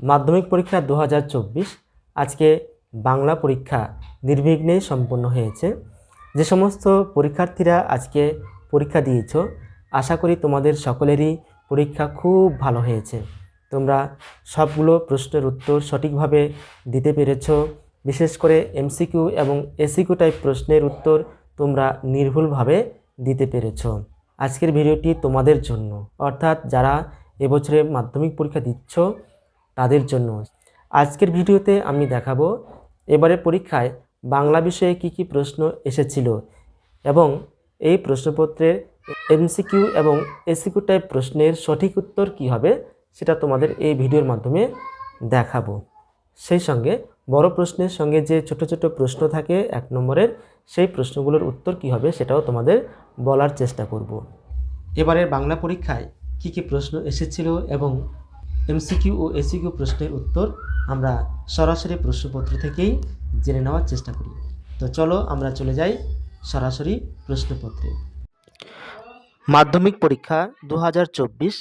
মাধ্যমিক পরীক্ষা দু হাজার চব্বিশ। আজকে বাংলা পরীক্ষা নির্বিঘ্নেই সম্পন্ন হয়েছে। যে সমস্ত পরীক্ষার্থীরা আজকে পরীক্ষা দিয়েছ, আশা করি তোমাদের সকলেরই পরীক্ষা খুব ভালো হয়েছে। তোমরা সবগুলো প্রশ্নের উত্তর সঠিকভাবে দিতে পেরেছ। বিশেষ করে এমসিকিউ এবং এসিকিউ টাইপ প্রশ্নের উত্তর তোমরা নির্ভুলভাবে দিতে পেরেছ। আজকের ভিডিওটি তোমাদের জন্য। অর্থাৎ যারা এবছরে মাধ্যমিক পরীক্ষা দিচ্ছ তাদের জন্য। আজকের ভিডিওতে আমি দেখাবো এবারে পরীক্ষায় বাংলা বিষয়ে কি কি প্রশ্ন এসেছিল এবং এই প্রশ্নপত্রের এমসিকিউ এবং এসিকিউ টাইপ প্রশ্নের সঠিক উত্তর কি হবে সেটা তোমাদের এই ভিডিওর মাধ্যমে দেখাবো। সেই সঙ্গে বড় প্রশ্নের সঙ্গে যে ছোট ছোট প্রশ্ন থাকে এক নম্বরের, সেই প্রশ্নগুলোর উত্তর কি হবে সেটাও তোমাদের বলার চেষ্টা করব। এবারের বাংলা পরীক্ষায় কি কি প্রশ্ন এসেছিল এবং এমসিকিউ ও এসিকিউ প্রশ্নের উত্তর আমরা সরাসরি প্রশ্নপত্র থেকেই জেনে নেওয়ার চেষ্টা করি। তো চলো আমরা চলে যাই সরাসরি প্রশ্নপত্রে। মাধ্যমিক পরীক্ষা দু হাজার চব্বিশ,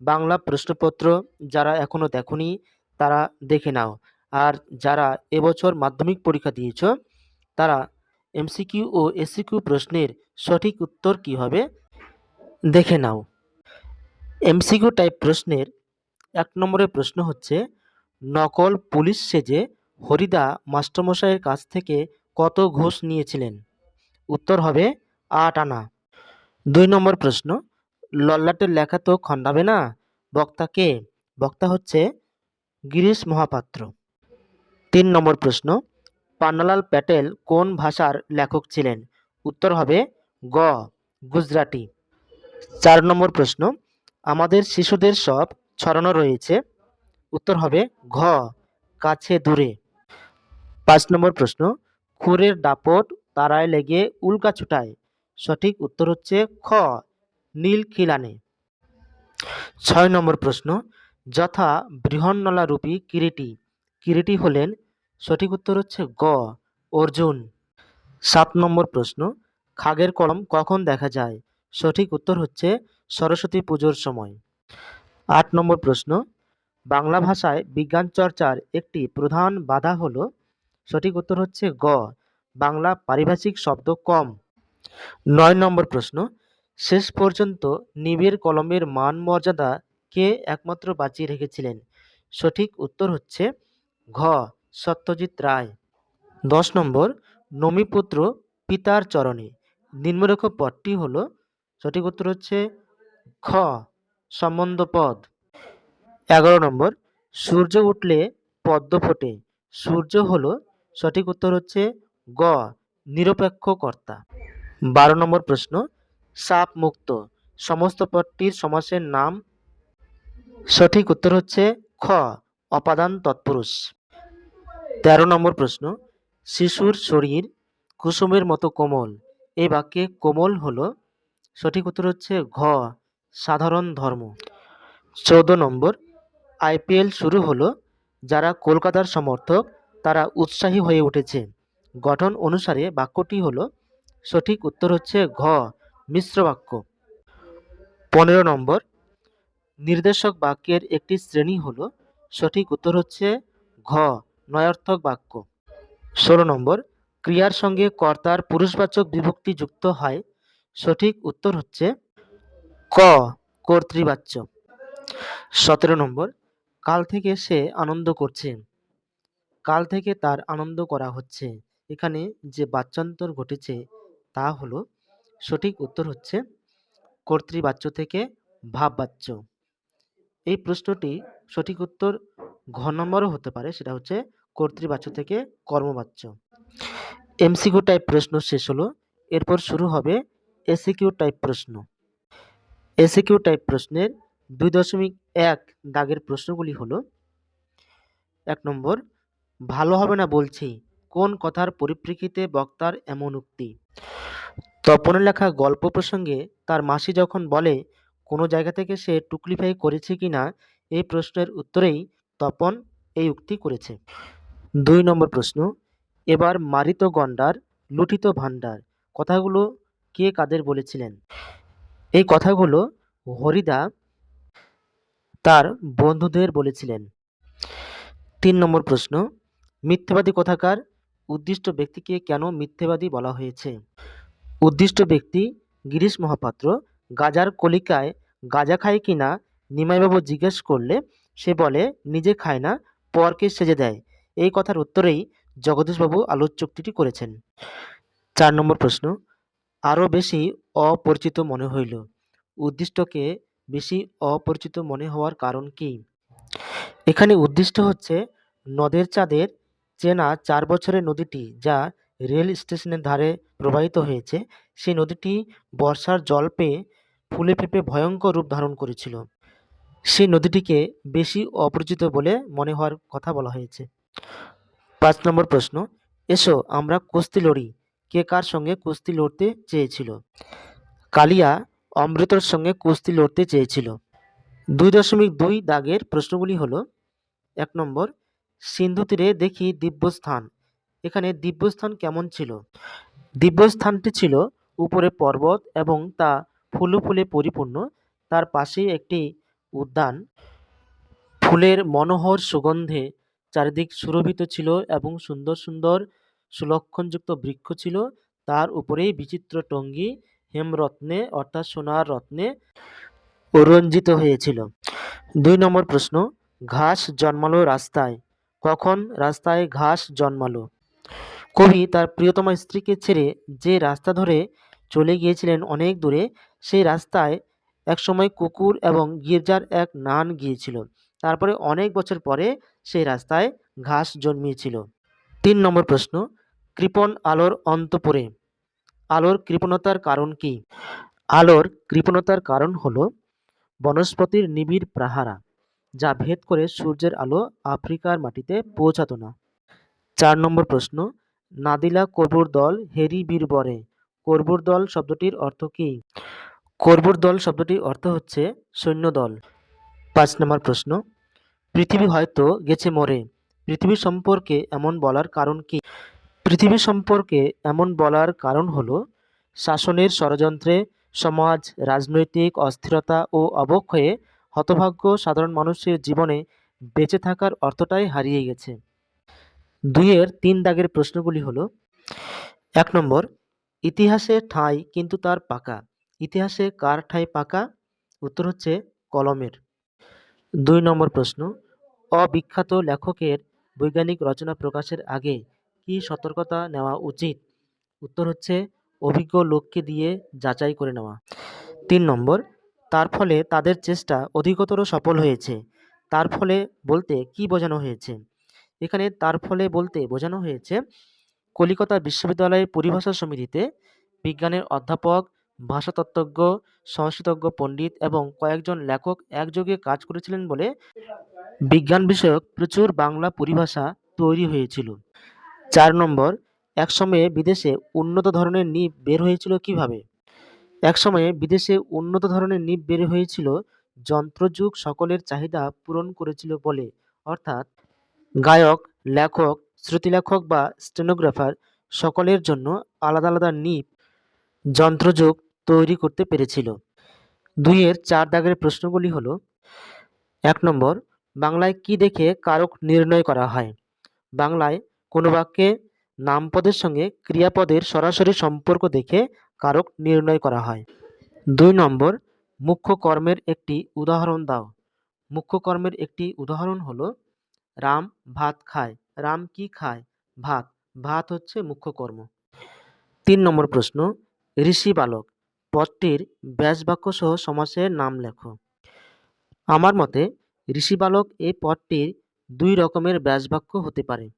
বাংলা প্রশ্নপত্র যারা এখনও দেখনি, তারা দেখে নাও। আর যারা এবছর মাধ্যমিক পরীক্ষা দিয়েছ, তারা এমসিকিউ ও এসিকিউ প্রশ্নের সঠিক উত্তর কী হবে, দেখে নাও। এমসিকিউ টাইপ প্রশ্নের এক নম্বরের প্রশ্ন হচ্ছে, নকল পুলিশ সেজে হরিদা মাস্টারমশাইয়ের কাছ থেকে কত ঘুষ নিয়েছিলেন? উত্তর হবে আট আনা। দুই নম্বর প্রশ্ন, লল্লাটের লেখা তো খণ্ডাবে না? বক্তা কে? বক্তা হচ্ছে গিরিশ মহাপাত্র। তিন নম্বর প্রশ্ন, পান্নালাল প্যাটেল কোন ভাষার লেখক ছিলেন? উত্তর হবে গ, গুজরাটি। চার নম্বর প্রশ্ন, আমাদের শিশুদের সব ছড়ানো রয়েছে। উত্তর হবে ঘ, কাছে দূরে। পাঁচ নম্বর প্রশ্ন, খুরের দাপট তারায় লেগে উল্কা ছুটায়। সঠিক উত্তর হচ্ছে খ, নীল খিলানে। ছয় নম্বর প্রশ্ন, যথা বৃহন্নলা রূপী কিরিটি। কিরিটি হলেন, সঠিক উত্তর হচ্ছে গ, অর্জুন। সাত নম্বর প্রশ্ন, খাগের কলম কখন দেখা যায়? সঠিক উত্তর হচ্ছে সরস্বতী পুজোর সময়। আট নম্বর প্রশ্ন। বাংলা ভাষায় বিজ্ঞান চর্চার একটি প্রধান বাধা হলো, সঠিক উত্তর হচ্ছে গ। বাংলা পারিভাষিক শব্দ কম। নয় নম্বর প্রশ্ন, শেষ পর্যন্ত নিবিড় কলমের মান মর্যাদা কে একমাত্র বাঁচিয়ে রেখেছিলেন? সঠিক উত্তর হচ্ছে ঘ, সত্যজিৎ রায়। দশ নম্বর, নমিপুত্র পিতার চরণে। নিম্নরেখ পদটি হল, সঠিক উত্তর হচ্ছে খ। সম্বন্ধ পদ। এগারো নম্বর, সূর্য উঠলে পদ্ম ফোটে। সূর্য হলো, সঠিক উত্তর হচ্ছে গ, নিরপেক্ষ কর্তা। বারো নম্বর প্রশ্ন, সাপ মুক্ত। সমস্ত পদটির সমাসের নাম। সঠিক উত্তর হচ্ছে খ, অপাদান তৎপুরুষ। তেরো নম্বর প্রশ্ন, শিশুর শরীর কুসুমের মতো কোমল। এই বাক্যে কোমল হলো, সঠিক উত্তর হচ্ছে ঘ সাধারণ ধর্ম। চৌদ্দ নম্বর, আইপিএল শুরু হলো। যারা কলকাতার সমর্থক, তারা উৎসাহী হয়ে উঠেছে। গঠন অনুসারে বাক্যটি হলো, সঠিক উত্তর হচ্ছে ঘ, মিশ্র বাক্য। পনেরো নম্বর, নির্দেশক বাক্যের একটি শ্রেণি হলো, সঠিক উত্তর হচ্ছে ঘ, নয়ার্থক বাক্য। ষোলো নম্বর, ক্রিয়ার সঙ্গে কর্তার পুরুষবাচক বিভক্তি যুক্ত হয়। সঠিক উত্তর হচ্ছে ক, কর্তৃবাচ্য। সতেরো নম্বর, কাল থেকে সে আনন্দ করছে। কাল থেকে তার আনন্দ করা হচ্ছে। এখানে যে বাচ্যান্তর ঘটেছে, তা হলো, সঠিক উত্তর হচ্ছে কর্তৃবাচ্য থেকে ভাববাচ্য। এই প্রশ্নটি সঠিক উত্তর ঘ নম্বরও হতে পারে, সেটা হচ্ছে কর্তৃবাচ্য থেকে কর্মবাচ্য। এমসিকিউ টাইপ প্রশ্ন শেষ হলো। এরপর শুরু হবে এসিকিউ টাইপ প্রশ্ন। এসিকিউ টাইপ প্রশ্নের দুই দশমিক এক দাগের প্রশ্নগুলি হলো, এক নম্বর, ভালো হবে না বলছি, কোন কথার পরিপ্রেক্ষিতে বক্তার এমন উক্তি? তপনের লেখা গল্প প্রসঙ্গে তার মাসি যখন বলে, কোনো জায়গা থেকে সে টুকলিফাই করেছে কি না? এই প্রশ্নের উত্তরেই তপন এই উক্তি করেছে। দুই নম্বর প্রশ্ন, এবার মারিত গণ্ডার, লুঠিত ভাণ্ডার, কথাগুলো কে কাদের বলেছিলেন? এই কথাগুলো হরিদা তার বন্ধুদের বলেছিলেন। তিন নম্বর প্রশ্ন, মিথ্যাবাদী কথাকার উদ্দিষ্ট ব্যক্তিকে কেন মিথ্যেবাদী বলা হয়েছে? উদ্দিষ্ট ব্যক্তি গিরিশ মহাপাত্র গাজার কলিকায় গাজা খায় কি না নিমাইবাবু জিজ্ঞেস করলে সে বলে, নিজে খায় না, পরকে সেজে দেয়। এই কথার উত্তরেই জগদীশবাবু আলোকচুক্তিটি করেছেন। চার নম্বর প্রশ্ন আরও বেশি অপরিচিত মনে হইল। উদ্দিষ্টকে বেশি অপরিচিত মনে হওয়ার কারণ কি? এখানে উদ্দিষ্ট হচ্ছে নদের চাঁদের চেনা চার বছরের নদীটি যা রেল স্টেশনের ধারে প্রবাহিত হয়েছে। সেই নদীটি বর্ষার জল পেয়ে ফুলে ফেঁপে ভয়ঙ্কর রূপ ধারণ করেছিল। সেই নদীটিকে বেশি অপরিচিত বলে মনে হওয়ার কথা বলা হয়েছে। পাঁচ নম্বর প্রশ্ন, এসো, আমরা কুস্তি লড়ি। কে কার সঙ্গে কুস্তি লড়তে চেয়েছিল? কালিয়া অমৃতর সঙ্গে কুস্তি লড়তে চেয়েছিল। দুই দশমিক দুই দাগের প্রশ্নগুলি হল, এক নম্বর, সিন্ধু তীরে দেখি দিব্যস্থান। এখানে দিব্যস্থান কেমন ছিল? দিব্যস্থানটি ছিল উপরে পর্বত এবং তা ফুলে ফুলে পরিপূর্ণ। তার পাশেই একটি উদ্যান। ফুলের মনোহর সুগন্ধে চারিদিক সুরভিত ছিল এবং সুন্দর সুন্দর সুলক্ষণযুক্ত বৃক্ষ ছিল। তার উপরেই বিচিত্র টঙ্গী, হেমরত্নে, অর্থাৎ সোনার রত্নে রঞ্জিত হয়েছিল। দুই নম্বর প্রশ্ন, ঘাস জন্মালো রাস্তায়। কখন রাস্তায় ঘাস জন্মালো? কবি তার প্রিয়তমা স্ত্রীকে ছেড়ে যে রাস্তা ধরে চলে গিয়েছিলেন অনেক দূরে, সেই রাস্তায় একসময় কুকুর এবং গির্জার এক নান গিয়েছিল। তারপরে অনেক বছর পরে সেই রাস্তায় ঘাস জন্মিয়েছিল। তিন নম্বর প্রশ্ন, কৃপণ আলোর অন্তপুরে আলোর কৃপণতার কারণ কি? আলোর কৃপণতার কারণ হলো বনস্পতির নিবিড় প্রাহারা, যা ভেদ করে সূর্যের আলো আফ্রিকার মাটিতে পৌঁছাতো না। চার নম্বর প্রশ্ন, নাদিলা কর্বুর দল হেরি বীরবরে কর্বুর দল শব্দটির অর্থ কী? কর্বুর দল শব্দটির অর্থ হচ্ছে সৈন্যদল। পাঁচ নম্বর প্রশ্ন, পৃথিবী হয়তো গেছে মরে। পৃথিবী সম্পর্কে এমন বলার কারণ কি? পৃথিবী সম্পর্কে এমন বলার কারণ হলো, শাসনের ষড়যন্ত্রে সমাজ, রাজনৈতিক অস্থিরতা ও অবক্ষয়ে হতভাগ্য সাধারণ মানুষের জীবনে বেঁচে থাকার অর্থটাই হারিয়ে গেছে। দুইয়ের তিন দাগের প্রশ্নগুলি হলো, এক নম্বর, ইতিহাসে ঠাঁই কিন্তু তার পাকা। ইতিহাসে কার ঠাঁই পাকা? উত্তর হচ্ছে কলমের। দুই নম্বর প্রশ্ন, অবিখ্যাত লেখকের বৈজ্ঞানিক রচনা প্রকাশের আগে কি সতর্কতা নেওয়া উচিত? উত্তর হচ্ছে, অভিজ্ঞ লোককে দিয়ে যাচাই করে নেওয়া। তিন নম্বর, তার ফলে তাদের চেষ্টা অধিকতর সফল হয়েছে। তার ফলে বলতে কি বোঝানো হয়েছে? এখানে তার ফলে বলতে বোঝানো হয়েছে, কলিকাতা বিশ্ববিদ্যালয়ের পরিভাষা সমিতিতে বিজ্ঞানের অধ্যাপক, ভাষাতত্ত্বজ্ঞ, সংস্কৃতজ্ঞ পণ্ডিত এবং কয়েকজন লেখক একযোগে কাজ করেছিলেন বলে বিজ্ঞান বিষয়ক প্রচুর বাংলা পরিভাষা তৈরি হয়েছিল। চার নম্বর, একসময়ে বিদেশে উন্নত ধরনের নিপ বের হয়েছিল কীভাবে? একসময়ে বিদেশে উন্নত ধরনের নিপ বের হয়েছিল, যন্ত্রযুগ সকলের চাহিদা পূরণ করেছিল বলে। অর্থাৎ, গায়ক, লেখক, শ্রুতিলেখক বা স্টেনোগ্রাফার সকলের জন্য আলাদা আলাদা নিপ যন্ত্রযোগ তৈরি করতে পেরেছিল। দুইয়ের চার দাগের প্রশ্নগুলি হলো, এক নম্বর বাংলায় কি দেখে কারক নির্ণয় করা হয়? বাংলায় কোনো বাক্যে নামপদের সঙ্গে ক্রিয়াপদের সরাসরি সম্পর্ক দেখে কারক নির্ণয় করা হয়। দুই নম্বর, মুখ্য কর্মের একটি উদাহরণ দাও। মুখ্য কর্মের একটি উদাহরণ হলো, রাম ভাত খায়। রাম কি খায়? ভাত। ভাত হচ্ছে মুখ্য কর্ম। তিন নম্বর প্রশ্ন, ঋষি বালক, পদটির ব্যাসবাক্য সহ সমাসের নাম লেখো। আমার মতে ঋষি বালক এই পদটির দুই রকমের ব্যাসবাক্য হতে পারে।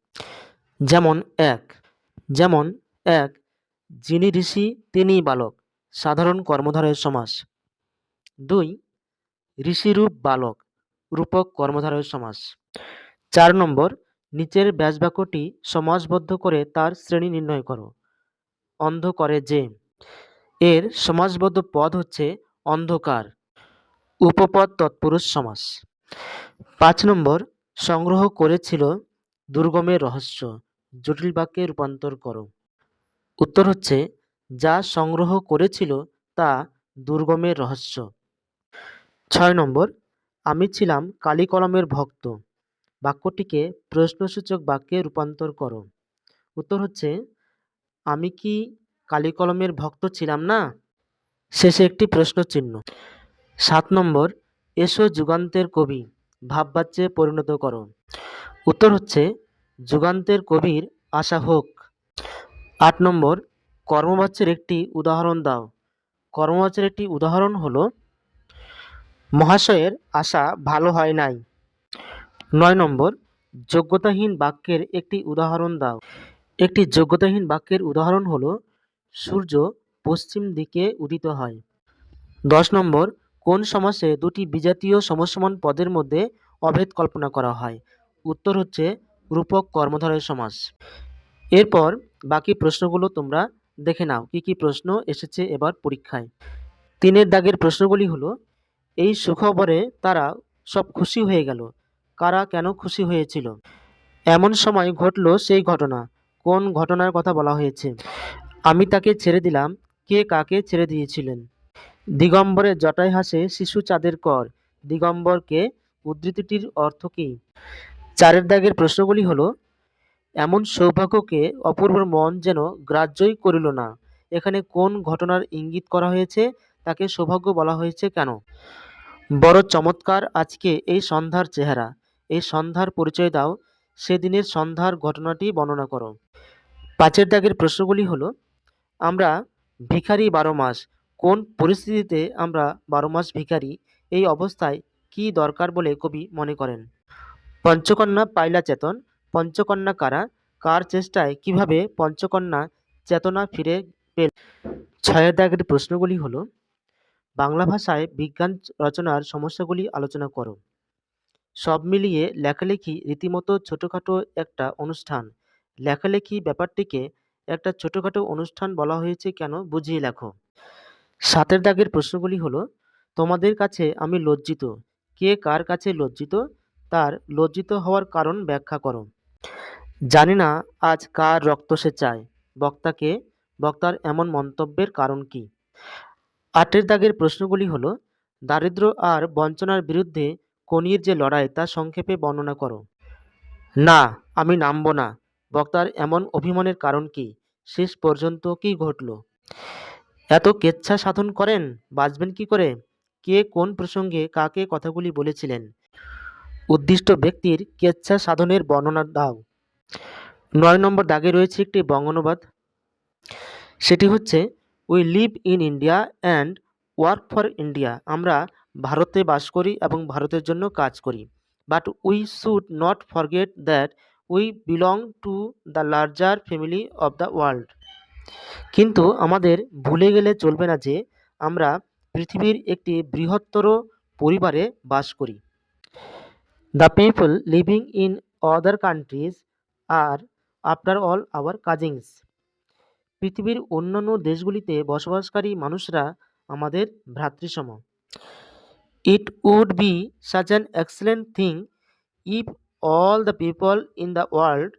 যেমন এক যেমন এক, যিনি ঋষি তিনিই বালক, সাধারণ কর্মধারয়ের সমাস। দুই, ঋষিরূপ বালক, রূপক কর্মধারয়ের সমাস। চার নম্বর, নিচের ব্যাসবাক্যটি সমাসবদ্ধ করে তার শ্রেণি নির্ণয় করো। অন্ধ করে যে। এর সমাসবদ্ধ পদ হচ্ছে অন্ধকার, উপপদ তৎপুরুষ সমাস। পাঁচ নম্বর, সংগ্রহ করেছিল দুর্গমের রহস্য, জটিল বাক্যে রূপান্তর করো। উত্তর হচ্ছে, যা সংগ্রহ করেছিল তা দুর্গমের রহস্য। ছয় নম্বর, আমি ছিলাম কালি কলমের ভক্ত। বাক্যটিকে প্রশ্নসূচক বাক্যে রূপান্তর করো। উত্তর হচ্ছে, আমি কি কালি কলমের ভক্ত ছিলাম না? শেষে একটি প্রশ্ন চিহ্ন সাত নম্বর এসো যুগান্তের কবি, ভাববাচ্যে পরিণত করো। উত্তর হচ্ছে, যুগান্তের কবির আশা হোক। আট নম্বর, কর্মবাচ্যের একটি উদাহরণ দাও। কর্মবাচ্যের একটি উদাহরণ হলো, মহাশয়ের আশা ভালো হয় নাই। নয় নম্বর, যোগ্যতাহীন বাক্যের একটি উদাহরণ দাও। একটি যোগ্যতাহীন বাক্যের উদাহরণ হলো, সূর্য পশ্চিম দিকে উদিত হয়। দশ নম্বর কোন সমাসে দুটি বিজাতীয় সমসমান পদের মধ্যে অভেদ কল্পনা করা হয়? উত্তর হচ্ছে রূপক কর্মধারয় সমাস। এরপর বাকি প্রশ্নগুলো তোমরা দেখে নাও, কি কি প্রশ্ন এসেছে এবার পরীক্ষায়। তিনের দাগের প্রশ্নগুলি হলো, এই সুখবরে তারা সব খুশি হয়ে গেল, কারা কেন খুশি হয়েছিল? এমন সময় ঘটল সেই ঘটনা, কোন ঘটনার কথা বলা হয়েছে? আমি তাকে ছেড়ে দিলাম, কে কাকে ছেড়ে দিয়েছিলেন? দিগম্বরের জটায় হাসে শিশু চাঁদের কর। দিগম্বরকে উদ্ধৃতিটির অর্থ কী? চারের দাগের প্রশ্নগুলি হলো, এমন সৌভাগ্যকে অপূর্বর মন যেন গ্রাহ্যই করিল না। এখানে কোন ঘটনার ইঙ্গিত করা হয়েছে, তাকে সৌভাগ্য বলা হয়েছে কেন? বড় চমৎকার আজকে এই সন্ধ্যার চেহারা। এই সন্ধ্যার পরিচয় দাও, সেদিনের সন্ধ্যার ঘটনাটি বর্ণনা করো। পাঁচের দাগের প্রশ্নগুলি হলো, আমরা ভিখারি বারো মাস কোন পরিস্থিতিতে আমরা বারো মাস ভিখারি, এই অবস্থায় কি দরকার বলে কবি মনে করেন? পঞ্চকন্যা পাইলা চেতন, পঞ্চকন্যা কারা, কার চেষ্টায় কীভাবে পঞ্চকন্যা চেতনা ফিরে পেল? ছয়ের দাগের প্রশ্নগুলি হলো, বাংলা ভাষায় বিজ্ঞান রচনার সমস্যাগুলি আলোচনা করো। সব মিলিয়ে লেখালেখি রীতিমতো ছোটোখাটো একটা অনুষ্ঠান। লেখালেখি ব্যাপারটিকে একটা ছোটোখাটো অনুষ্ঠান বলা হয়েছে কেন বুঝিয়ে লেখো। সাতের দাগের প্রশ্নগুলি হলো, তোমাদের কাছে আমি লজ্জিত। কে কার কাছে লজ্জিত? তার লজ্জিত হওয়ার কারণ ব্যাখ্যা করো। জানি না আজ কার রক্ত সে চায়। বক্তাকে বক্তার এমন মন্তব্যের কারণ কি? আটের দাগের প্রশ্নগুলি হলো, দারিদ্র আর বঞ্চনার বিরুদ্ধে কনির যে লড়াই তা সংক্ষেপে বর্ণনা করো। না, আমি নামব না। বক্তার এমন অভিমানের কারণ কি? শেষ পর্যন্ত কি ঘটল? এত কেচ্ছা সাধন করেন, বাঁচবেন কি করে? কে কোন প্রসঙ্গে কাকে কথাগুলি বলেছিলেন? উদ্দিষ্ট ব্যক্তির কেচ্ছা সাধনের বর্ণনা দাও। নয় নম্বর দাগে রয়েছে একটি বঙ্গানুবাদ। সেটি হচ্ছে we live in India and work for India আমরা ভারতে বাস করি এবং ভারতের জন্য কাজ করি। But we should not forget that we belong to the larger family of the world কিন্তু আমাদের ভুলে গেলে চলবে না যে আমরা পৃথিবীর একটি বৃহত্তর পরিবারে বাস করি। The people living in other countries are after all our cousins পৃথিবীর অন্যান্য দেশগুলিতে বসবাসকারী মানুষরা আমাদের ভ্রাতৃসম। It would be such an excellent thing if all the people in the world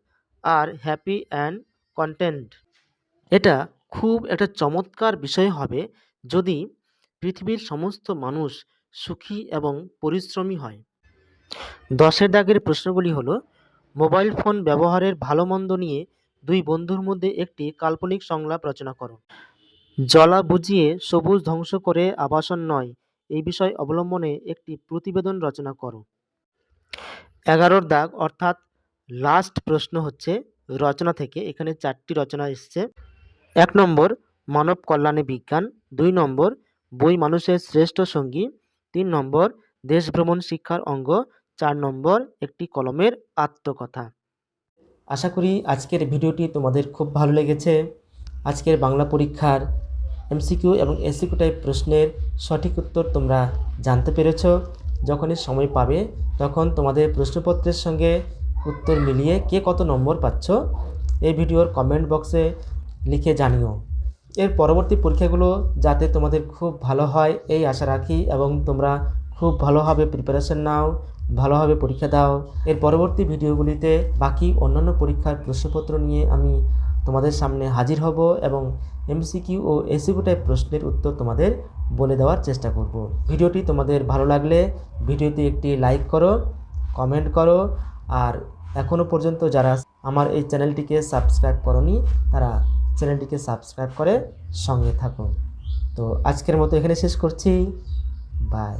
are happy and content এটা খুব একটা চমৎকার বিষয় হবে যদি পৃথিবীর সমস্ত মানুষ সুখী এবং পরিশ্রমী হয়। দশের দাগের প্রশ্নগুলি হলো, মোবাইল ফোন ব্যবহারের ভালো মন্দ নিয়ে দুই বন্ধুর মধ্যে একটি কাল্পনিক সংলাপ রচনা করো। জলা বুঝিয়ে সবুজ ধ্বংস করে আবাসন নয়, এই বিষয় অবলম্বনে একটি প্রতিবেদন রচনা করো। এগারোর দাগ অর্থাৎ লাস্ট প্রশ্ন হচ্ছে, রচনা থেকে এখানে চারটি রচনা এসছে। এক নম্বর, মানব কল্যাণে বিজ্ঞান। দুই নম্বর, বই মানুষের শ্রেষ্ঠ সঙ্গী। তিন নম্বর, দেশ ভ্রমণ শিক্ষার অঙ্গ। চার নম্বর, একটি কলমের আত্মকথা। আশা করি আজকের ভিডিওটি তোমাদের খুব ভালো লেগেছে। আজকের বাংলা পরীক্ষার এমসিকিউ এবং এসিকিউ টাইপ প্রশ্নের সঠিক উত্তর তোমরা জানতে পেরেছ। যখনই সময় পাবে, তখন তোমাদের প্রশ্নপত্রের সঙ্গে উত্তর মিলিয়ে কে কত নম্বর পাচ্ছ, এই ভিডিওর কমেন্ট বক্সে লিখে জানিও। এর পরবর্তী পরীক্ষাগুলো যাতে তোমাদের খুব ভালো হয়, এই আশা রাখি এবং তোমরা খুব ভালোভাবে প্রিপারেশন নাও, ভালোভাবে পরীক্ষা দাও। এর পরবর্তী ভিডিওগুলিতে বাকি অন্যান্য পরীক্ষার প্রশ্নপত্র নিয়ে আমি তোমাদের সামনে হাজির হব এবং এমসিকিউ ও এসিকিউ টাইপ প্রশ্নের উত্তর তোমাদের বলে দেওয়ার চেষ্টা করব। ভিডিওটি তোমাদের ভালো লাগলে ভিডিওতে একটি লাইক করো কমেন্ট করো আর এখনও পর্যন্ত যারা আমার এই চ্যানেলটিকে সাবস্ক্রাইব করনি তারা চ্যানেলটিকে সাবস্ক্রাইব করে সঙ্গে থাকুন। তো আজকের মতো এখানে শেষ করছি। বাই।